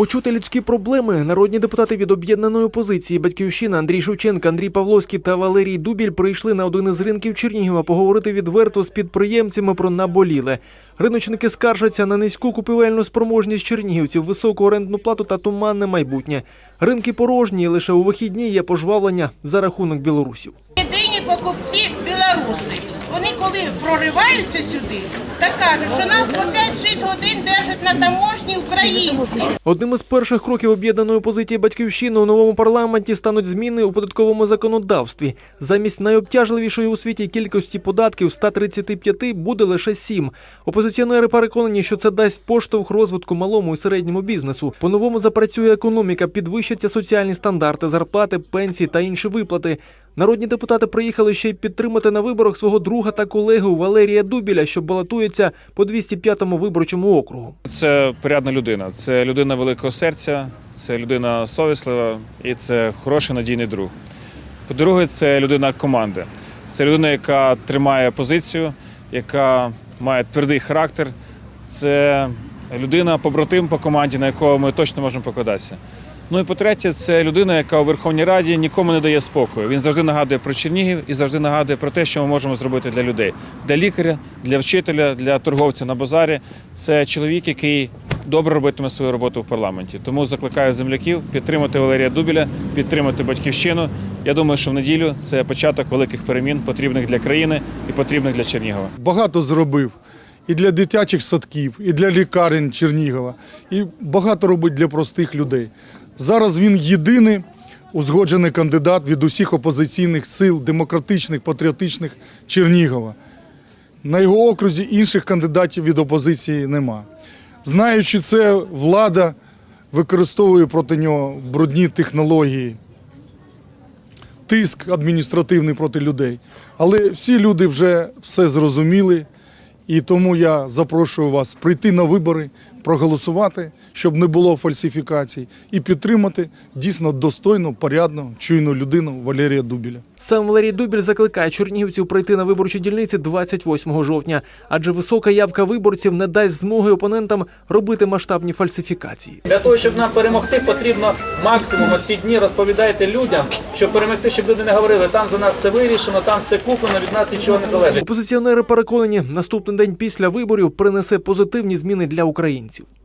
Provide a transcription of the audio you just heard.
Почути людські проблеми народні депутати від об'єднаної опозиції Батьківщина Андрій Шевченка, Андрій Павловський та Валерій Дубіль прийшли на один із ринків Чернігова поговорити відверто з підприємцями про наболіле. Риночники скаржаться на низьку купівельну спроможність чернігівців, високу орендну плату та туманне майбутнє. Ринки порожні, лише у вихідні є пожвавлення за рахунок білорусів. Єдині покупці білоруси. Вони коли прориваються сюди, так кажуть, що нас по 5-6 годин держать на таможні українці. Одним із перших кроків об'єднаної опозиції батьківщини у новому парламенті стануть зміни у податковому законодавстві. Замість найобтяжливішої у світі кількості податків 135 буде лише 7. Опозиціонери переконані, що це дасть поштовх розвитку малому і середньому бізнесу. По-новому запрацює економіка, підвищаться соціальні стандарти, зарплати, пенсії та інші виплати. Народні депутати приїхали ще й підтримати на виборах свого друга та колегу Валерія Дубіля, що балотується по 205-му виборчому округу. Це порядна людина, це людина великого серця, це людина совіслива і це хороший надійний друг. По-друге, це людина команди. Це людина, яка тримає позицію, яка має твердий характер. Це людина побратим по команді, на якого ми точно можемо покладатися. Ну і по-третє, це людина, яка у Верховній Раді нікому не дає спокою. Він завжди нагадує про Чернігів і завжди нагадує про те, що ми можемо зробити для людей, для лікаря, для вчителя, для торговця на базарі. Це чоловік, який добре робитиме свою роботу в парламенті. Тому закликаю земляків підтримати Валерія Дубіля, підтримати батьківщину. Я думаю, що в неділю це початок великих перемін, потрібних для країни і потрібних для Чернігова. багато зробив і для дитячих садків, і для лікарень Чернігова, і багато робить для простих людей. Зараз він єдиний узгоджений кандидат від усіх опозиційних сил, демократичних, патріотичних Чернігова. На його окрузі інших кандидатів від опозиції нема. Знаючи це, влада використовує проти нього брудні технології, тиск адміністративний проти людей. Але всі люди вже все зрозуміли, і тому я запрошую вас прийти на вибори, проголосувати, щоб не було фальсифікацій, і підтримати дійсно достойну, порядну, чуйну людину Валерія Дубіля. Сам Валерій Дубіль закликає чернігівців прийти на виборчі дільниці 28 жовтня, адже висока явка виборців не дасть змоги опонентам робити масштабні фальсифікації. Для того, щоб нам перемогти, потрібно максимум ці дні розповідайте людям, щоб перемогти, щоб люди не говорили, там за нас все вирішено, там все куплено, від нас нічого не залежить. Опозиціонери переконані, наступний день після виборів принесе позитивні зміни для українців. extensiu.